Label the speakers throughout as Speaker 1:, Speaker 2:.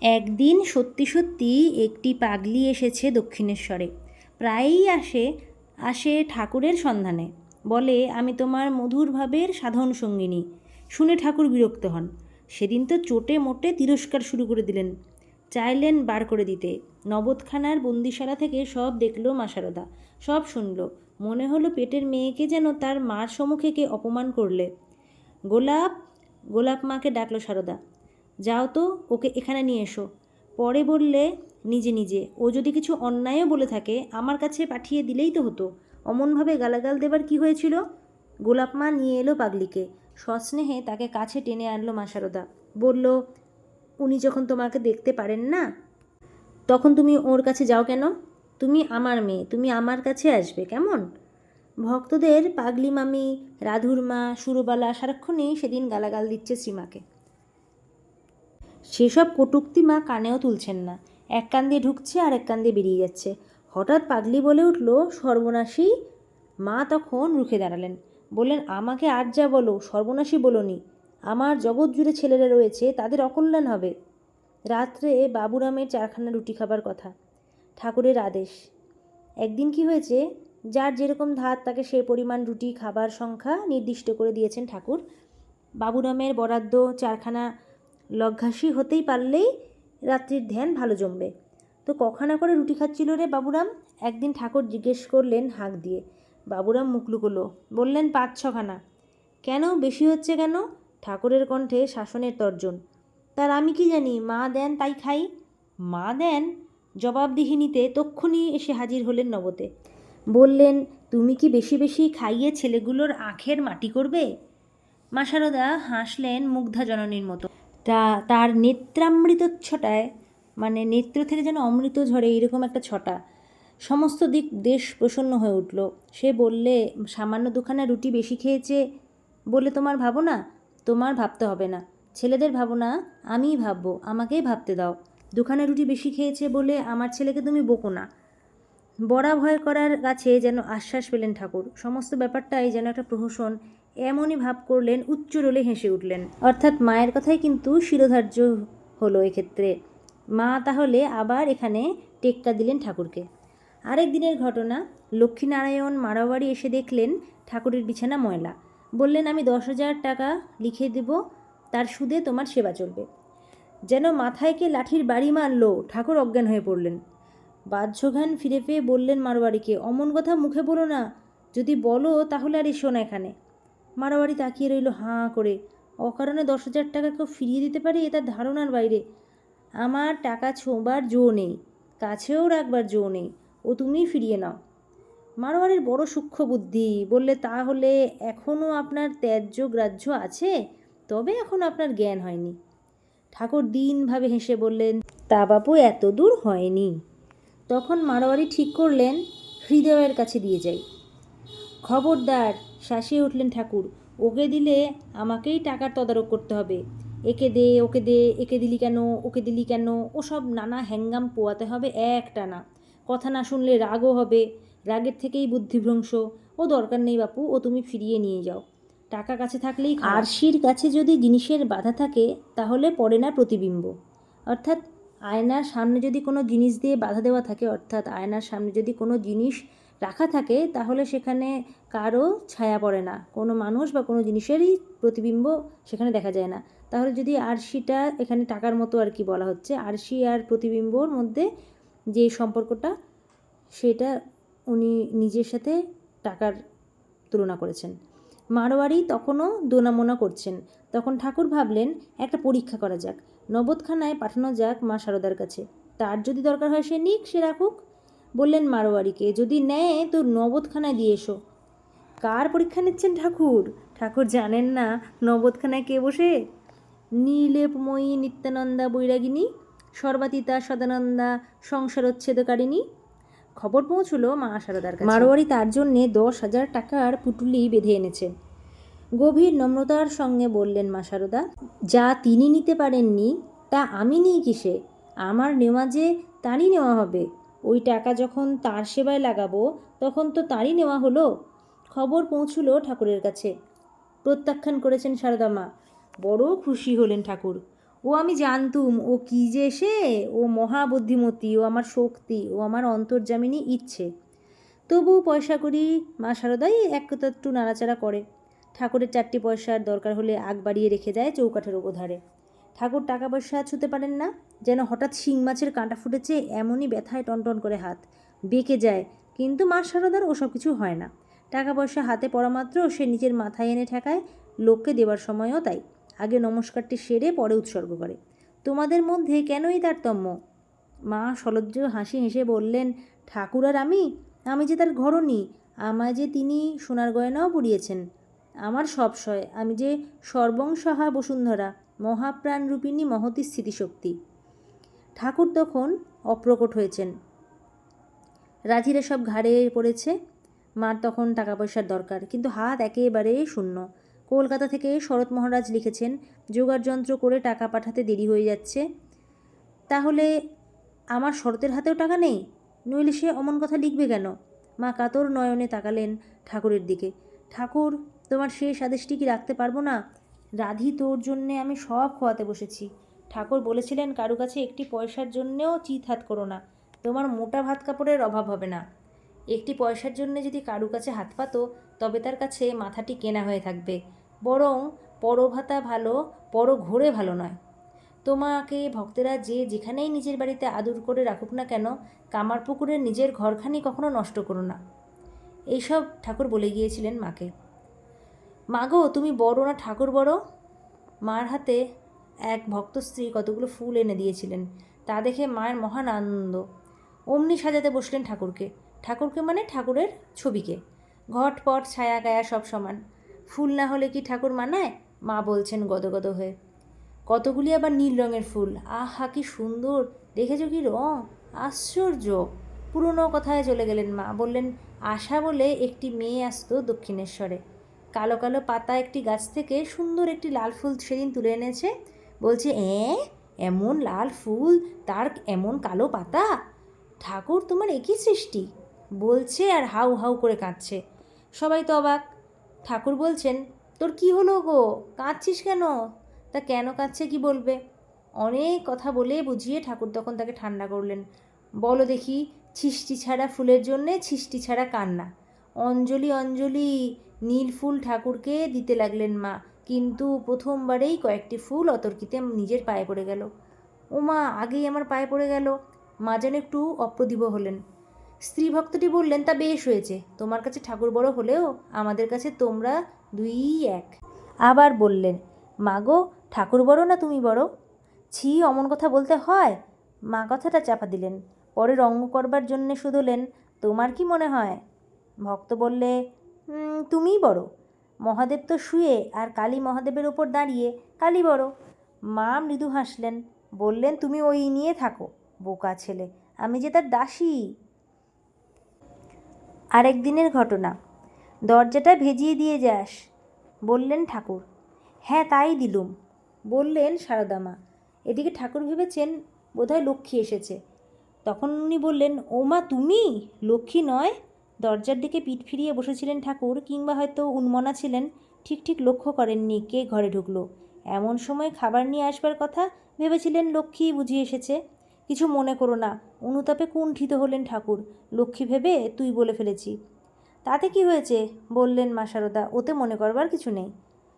Speaker 1: একদিন সত্যি সত্যি একটি পাগলি এসেছে দক্ষিণেশ্বরে। প্রায়ই আসে আসে ঠাকুরের সন্ধানে। বলে, আমি তোমার মধুর ভাবের সাধন সঙ্গিনী। শুনে ঠাকুর বিরক্ত হন। সেদিন তো চোটে মোটে তিরস্কার শুরু করে দিলেন। চাইলেন বার করে দিতে। নবদখানার বন্দিশালা থেকে সব দেখল মা শারদা সব শুনল। মনে হলো পেটের মেয়েকে যেন তার মার সম্মুখে কে অপমান করলে। গোলাপ গোলাপ মাকে ডাকলো সারদা। যাও তো, ওকে এখানে নিয়ে এসো। পরে বললে, নিজে নিজে, ও যদি কিছু অন্যায়ও বলে থাকে, আমার কাছে পাঠিয়ে দিলেই তো হতো। অমনভাবে গালাগাল দেবার কি হয়েছিল? গোলাপ মা নিয়ে এলো পাগলিকে। সস্নেহে তাকে কাছে টেনে আনলো মা সারদা বলল, উনি যখন তোমাকে দেখতে পারেন না, তখন তুমি ওর কাছে যাও কেন? তুমি আমার মেয়ে, তুমি আমার কাছে আসবে, কেমন? ভক্তদের পাগলি মামি, রাধুর মা, সুরবালা সারাক্ষণই সেদিন গালাগাল দিচ্ছে শ্রীমাকে সেসব কটুক্তি মা কানেও তুলছেন না। এক কান দিয়ে ঢুকছে আর এক কান দিয়ে বেরিয়ে যাচ্ছে। হঠাৎ পাগলি বলে উঠল, সর্বনাশী? মা তখন রুখে দাঁড়ালেন। বললেন, আমাকে আর যা বলো, সর্বনাশী বলনি। আমার জগৎ জুড়ে ছেলেরা রয়েছে, তাদের অকল্যাণ হবে। রাত্রে বাবুরামের চারখানা রুটি খাবার কথা। ঠাকুরের আদেশ। একদিন কি হয়েছে? যার যেরকম ধাত তাকে সে পরিমাণ রুটি, খাবার সংখ্যা নির্দিষ্ট করে দিয়েছেন ঠাকুর। বাবুরামের বরাদ্দ, চারখানা লগ্ঘাসি হতেই পারলেই রাত্রির ধ্যান ভালো জমবে। তো কখানা করে রুটি খাচ্ছিল রে বাবুরাম? একদিন ঠাকুর জিজ্ঞেস করলেন হাঁক দিয়ে। বাবুরাম মুখ লুকোলো, বললেন, পাঁচ ছখানা। কেন? বেশি হচ্ছে কেন? ঠাকুরের কণ্ঠে শাসনের তর্জন। তার আমি কি জানি? মা দেন, তাই খাই। মা দেন? জবাবদিহিনীতে তক্ষুনি এসে হাজির হলেন নবতে। বললেন, তুমি কি বেশি বেশি খাইয়ে ছেলেগুলোর আখের মাটি করবে? মা শারদা হাসলেন মুগ্ধা জননীর মতো। তা, তার নেত্রামৃতচ্ছটায় মানে নেত্র থেকে যেন অমৃত ঝরে এরকম একটা ছটা, সমস্ত দিক দেশ প্রসন্ন হয়ে উঠল। সে বললে, সামান্য দুখানা রুটি বেশি খেয়েছে বলে তোমার ভাবো না? তোমার ভাবতে হবে না। ছেলেদের ভাবো না, আমিই ভাববো, আমাকেই ভাবতে দাও। দুখানা রুটি বেশি খেয়েছে বলে আমার ছেলেকে তুমি বকো না। বড়া ভয় করার কাছে যেন আশ্বাস পেলেন ঠাকুর। সমস্ত ব্যাপারটাই যেন একটা প্রহসন এমনই ভাব করলেন, উচ্চ রোলে হেসে উঠলেন। অর্থাৎ মায়ের কথাই কিন্তু শিরোধার্য হলো এক্ষেত্রে। মা তাহলে আবার এখানে টেক্কা দিলেন ঠাকুরকে। আরেক দিনের ঘটনা, লক্ষ্মীনারায়ণ মারাবাড়ি এসে দেখলেন ঠাকুরের বিছানা ময়লা। বললেন, আমি দশ হাজার টাকা লিখে দেব, তার সুদে তোমার সেবা চলবে। যেন মাথায় কে লাঠির বাড়ি মারলো, ঠাকুর অজ্ঞান হয়ে পড়লেন। বাহ্যজ্ঞান ফিরে পেয়ে বললেন মারোয়ারিকে অমন কথা মুখে বলো না। যদি বলো, তাহলে আর এসো না এখানে। মারোয়ারি তাকিয়ে রইল হাঁ করে। অকারণে দশ হাজার টাকা কেউ ফিরিয়ে দিতে পারে এটা ধারণার বাইরে। আমার টাকা ছোঁবার জো নেই, কাছেও রাখবার জো নেই, ও তুমিই ফিরিয়ে নাও। মারোয়ারির বড় সূক্ষ্ম বুদ্ধি, বললে তাহলে এখনও আপনার ত্যায্য গ্রাহ্য আছে? তবে এখন আপনার জ্ঞান হয়নি। ঠাকুর দিনভাবে হেসে বললেন, তা বাপু, এত দূর হয়নি। তখন মারোয়ারি ঠিক করলেন, হৃদয়ের কাছে দিয়ে যাই। খবরদার শাসিয়ে উঠলেন ঠাকুর। ওকে দিলে আমাকেই টাকার তদারক করতে হবে। একে দে, ওকে দে, একে দিলি কেন, ওকে দিলি কেন, ওসব নানা হ্যাঙ্গাম পোয়াতে হবে এক টানা কথা না শুনলে রাগও হবে। রাগের থেকেই বুদ্ধিভ্রংশ ও দরকার নেই বাপু, ও তুমি ফিরিয়ে নিয়ে যাও। টাকা কাছে থাকলেই আরশির কাছে যদি জিনিসের বাধা থাকে, তাহলে পড়ে না প্রতিবিম্ব। অর্থাৎ আয়নার সামনে যদি কোনো জিনিস দিয়ে বাধা দেওয়া থাকে, অর্থাৎ আয়নার সামনে যদি কোনো জিনিস রাখা থাকে, তাহলে সেখানে কারও ছায়া পড়ে না। কোনো মানুষ বা কোনো জিনিসেরই প্রতিবিম্ব সেখানে দেখা যায় না। তাহলে যদি আরশিটা এখানে টাকার মতো আর কি বলা হচ্ছে, আরশি আর প্রতিবিম্বর মধ্যে যে সম্পর্কটা, সেটা উনি নিজের সাথে টাকার তুলনা করেছেন। মারোয়ারি তখনও দোনামোনা করছেন। তখন ঠাকুর ভাবলেন, একটা পরীক্ষা করা যাক। নবদখানায় পাঠানো যাক মা শারদার কাছে। তার যদি দরকার হয় সে নিক, সে রাখুক। বললেন মারোয়ারিকে, যদি নেয় তো নবদখানায় দিয়ে এসো। কার পরীক্ষা নিচ্ছেন ঠাকুর? ঠাকুর জানেন না নবদখানায় কে বসে? নীলেপময়ী নিত্যানন্দা বৈরাগিনী, সর্বাতীতা সদানন্দা সংসার সংসারোচ্ছেদকারিণী। খবর পৌঁছলো মা শারদার কাছে। মারোয়ারি তার জন্যে দশ হাজার টাকার পুটুলি বেঁধে এনেছেন গভীর নম্রতার সঙ্গে বললেন মা শারদা যা তিনি নিতে পারেননি, তা আমি নিই কিসে? আমার নেওয়া যে তারই নেওয়া হবে। ওই টাকা যখন তার সেবায় লাগাবো, তখন তো তারই নেওয়া হলো। খবর পৌঁছলো ঠাকুরের কাছে। প্রত্যাখ্যান করেছেন সারদা মা। বড় খুশি হলেন ঠাকুর। ও আমি জানতুম, ও কী যে সে? ও মহাবুদ্ধিমতী, ও আমার শক্তি, ও আমার অন্তর্জামিনী ইচ্ছে। তবু পয়সা করি মা সারদাই এক একটু নাড়াচাড়া করে। ঠাকুরের চারটি পয়সার দরকার হলে আগ বাড়িয়ে রেখে দেয় চৌকাঠের ওপধারে ঠাকুর টাকা পয়সা ছুতে পারেন না? যেন হঠাৎ শিং মাছের কাঁটা ফুটেছে, এমনই ব্যথায় টনটন করে হাত বেঁকে যায়। কিন্তু মা শারদার ওসব কিছু হয় না। টাকা পয়সা হাতে পড়া মাত্র সে নিজের মাথায় এনে ঠেকায়, লোককে দেবার সময়ও তাই। আগে নমস্কারটি সেরে পরে উৎসর্গ করে। তোমাদের মধ্যে কেনই তারতম্য? মা সলজ্জ হাসি হেসে বললেন, ঠাকুর আর আমি? আমি যে তার ঘরণী, আমায় যে তিনি সোনার গয়নাও পরিয়েছেন আমার সব সয়, আমি যে সর্বংসহা বসুন্ধরা। মহাপ্রাণ রূপিণী মহতী স্মৃতিশক্তি। ঠাকুর তখন অপ্রকট হয়েছেন। রাধিরা সব ঘাড়ে পড়েছে, মার তখন টাকা পয়সার দরকার, কিন্তু হাত একেবারে শূন্য। কলকাতা থেকে শরৎ মহারাজ লিখেছেন জোগাড় যন্ত্র করে টাকা পাঠাতে দেরি হয়ে যাচ্ছে। তাহলে আমার শরতের হাতেও টাকা নেই? নইলে সে অমন কথা লিখবে কেন? মা কাতর নয়নে তাকালেন ঠাকুরের দিকে। ঠাকুর, তোমার শেষ আদেশটি কি রাখতে পারব না? রাধি, তোর জন্যে আমি সব খোয়াতে বসেছি। ঠাকুর বলেছিলেন, কারু কাছে একটি পয়সার জন্যেও চিত হাত করো না, তোমার মোটা ভাত কাপড়ের অভাব হবে না। একটি পয়সার জন্য যদি কারু কাছে হাত পাতো, তবে তার কাছে মাথাটি কেনা হয়ে থাকবে। বরং পরভাতা ভালো পর ঘোরে ভালো নয়। তোমাকে ভক্তেরা যে যেখানেই নিজের বাড়িতে আদর করে রাখুক না কেন কামার পুকুরের নিজের ঘরখানি কখনো নষ্ট করো না। এইসব ঠাকুর বলে গিয়েছিলেন মাকে। মাগো তুমি বড় না, ঠাকুর বড়? মার হাতে এক ভক্ত স্ত্রী কতগুলো ফুল এনে দিয়েছিলেন, তা দেখে মায়ের মহান আনন্দ। অমনি সাজাতে বসলেন ঠাকুরকে। ঠাকুরকে মানে ঠাকুরের ছবিকে। ঘট, পট, ছায়া, গায়া সব সমান। ফুল না হলে কি ঠাকুর মানায়? মা বলছেন গদগদ হয়ে। কতগুলি আবার নীল রঙের ফুল। আহা, কি সুন্দর! দেখেছ কি রং? আশ্চর্য! পুরনো কথায় চলে গেলেন মা। বললেন, আশা বলে একটি মেয়ে আসতো দক্ষিণেশ্বরে। কালো কালো পাতা একটি গাছ থেকে সুন্দর একটি লাল ফুল সেদিন তুলে এনেছে। বলছে, এ, এমন লাল ফুল? তার এমন কালো পাতা? ঠাকুর, তোমার একই সৃষ্টি। বলছে আর হাউ হাউ করে কাঁদছে। সবাই তো অবাক। ঠাকুর বলছেন, তোর কি হলো গো? কাঁদছিস কেন? তা কেন কাঁদছে কি বলবে? অনেক কথা বলে বুঝিয়ে ঠাকুর তখন তাকে ঠান্ডা করলেন। বলো দেখি, ছিষ্টি ছাড়া ফুলের জন্যে ছিষ্টি ছাড়া কান্না অঞ্জলি অঞ্জলি, নীল ফুল ঠাকুরকে দিতে লাগলেন মা। কিন্তু প্রথমবারেই কয়েকটি ফুল অতর্কিতে নিজের পায়ে পড়ে গেল। ও মা আগেই আমার পায়ে পড়ে গেল। মা যেন একটু অপ্রতিভ হলেন। স্ত্রী ভক্তটি বললেন, তা বেশ হয়েছে। তোমার কাছে ঠাকুর বড় হলেও আমাদের কাছে তোমরা দুই এক। আবার বললেন মাগো ঠাকুর বড় না তুমি বড়? ছি, অমন কথা বলতে হয়? মা কথাটা চাপা দিলেন। পরে রঙ্গ করবার জন্যে শুধলেন, তোমার কি মনে হয়? ভক্ত বললে "উম, তুমিই বড়। মহাদেব তো শুয়ে আর কালী মহাদেবের ওপর দাঁড়িয়ে কালী বড়। মা মৃদু হাসলেন বললেন তুমি ওই নিয়ে থাকো বোকা ছেলে আমি যে তার দাসী। আরেক দিনের ঘটনা দরজাটা ভেজিয়ে দিয়ে যাস বললেন ঠাকুর। হ্যাঁ তাই দিলুম। বললেন সারদামা এদিকে ঠাকুর ভেবেছেন বোধহয় লক্ষ্মী এসেছে। তখন উনি বললেন ও মা তুমি? লক্ষ্মী নয়? দরজার দিকে পিঠ ফিরিয়ে বসেছিলেন ঠাকুর কিংবা হয়তো উন্মনা ছিলেন, ঠিক ঠিক লক্ষ্য করেননি কে ঘরে ঢুকলো। এমন সময় খাবার নিয়ে আসবার কথা ভেবেছিলেন লক্ষ্মী বুঝি এসেছে। কিছু মনে করো না, অনুতাপে কুণ্ঠিত হলেন ঠাকুর। লক্ষ্মী ভেবে তুই বলে ফেলেছি। তাতে কি হয়েছে? বললেন মা শারদা ওতে মনে করবার কিছু নেই।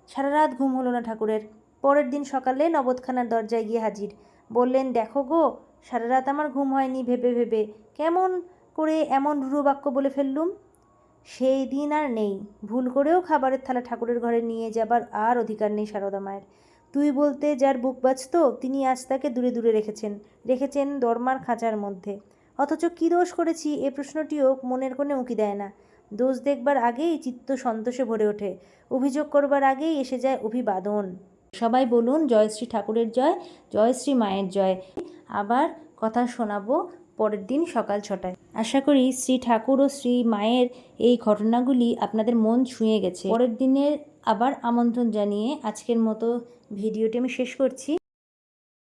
Speaker 1: সারা রাত ঘুম হলো না ঠাকুরের। পরের দিন সকালে নবদখানার দরজায় গিয়ে হাজির। বললেন, দেখো গো সারা রাত আমার ঘুম হয়নি, ভেবে ভেবে। কেমন করে এমন রূঢ় বাক্য বলে ফেললুম? সেই দিন আর নেই, ভুল করেও খাবারের থালা ঠাকুরের ঘরে নিয়ে যাবার আর অধিকার নেই সারদা মায়ের। তুই বলতে যার বুক বাঁচত তিনি আজ তাকে দূরে দূরে রেখেছেন রেখেছেন দরমার খাঁচার মধ্যে। অথচ কী দোষ করেছি এ প্রশ্নটিও মনের কোণে উঁকি দেয় না। দোষ দেখবার আগেই চিত্ত সন্তোষে ভরে ওঠে, অভিযোগ করবার আগেই এসে যায় অভিবাদন। সবাই বলুন জয়শ্রী ঠাকুরের জয় জয়শ্রী মায়ের জয়। আবার কথা শোনাবো পরের দিন সকাল ছটায়। আশা করি শ্রী ঠাকুর ও শ্রী মায়ের এই ঘটনাগুলি আপনাদের মন ছুঁয়ে গেছে। পরের দিনের আবার আমন্ত্রণ জানিয়ে আজকের মতো ভিডিওটি আমি শেষ করছি।